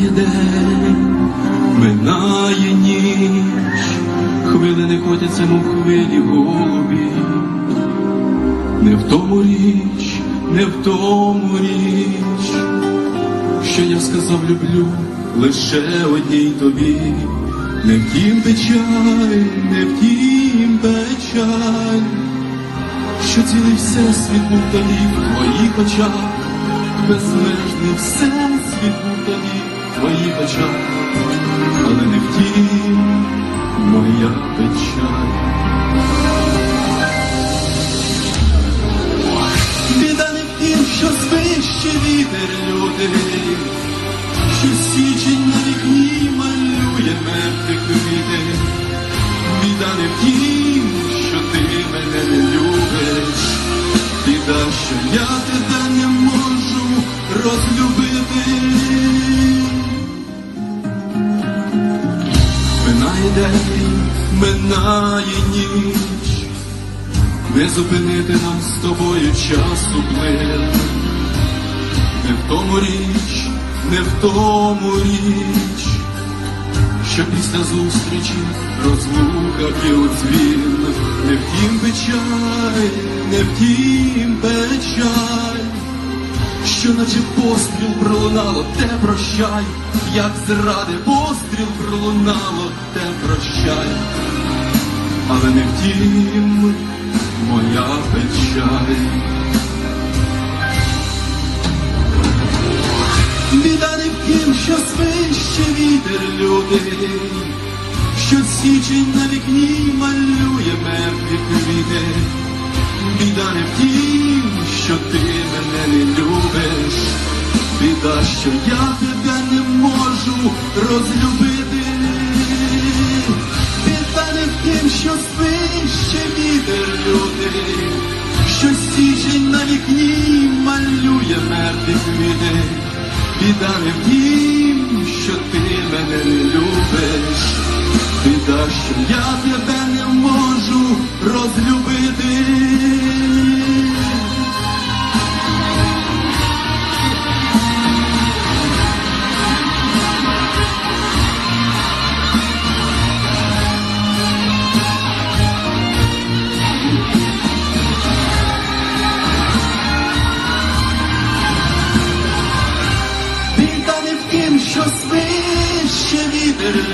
Минає день, минає ніч, хвилини котяться, мов хвилі голубі. Не в тому річ, не в тому річ, що я сказав люблю лише одній тобі. Не втім печаль, не втім печаль, що цілий всесвіт був тоді в твоїх очах, безмежний всесвіт очах, але не втім моя печаль. Біда не в тім, що свище вітер людей, що січень Минає день, минає ніч, не зупинити нам з тобою часу плин. Не в тому річ, не в тому річ, що після зустрічі розлука п'є у дзвін. Не втім печаль, не втім печаль, що наче постріл пролунало, те прощай, як зради постріл пролунало, те прощай, але не втім моя печаль. Біда не в тім, що свище вітер людей, що січень на вікні малює мертві квіти. Біда не в тім, що ти мене не любиш, біда, що я тебе не можу розлюбити. Біда не в тім, що свище вітер людей, що січень на вікні малює мертві квіти. Біда не в тім, що ти мене не любиш,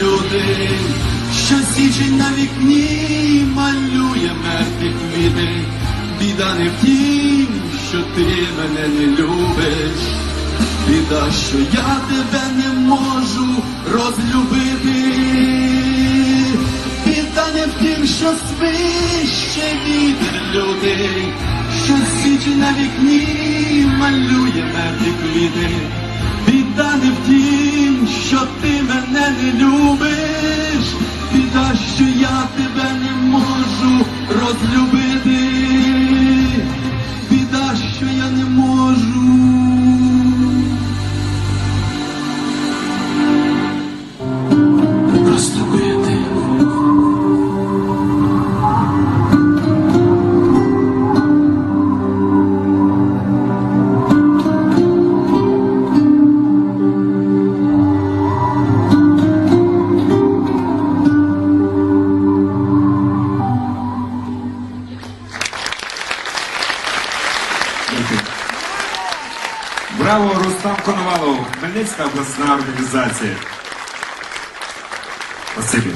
людей, що січень на вікні малює мертві квіти. Біда не в тім, що ти мене не любиш, біда, що я тебе не можу розлюбити. Біда не в тім, що свище вітер людей, що січень на вікні малює мертві квіти. Розлюбити, Браво, Рустам Коновалов, Хмельницька обласна організація. Спасибі.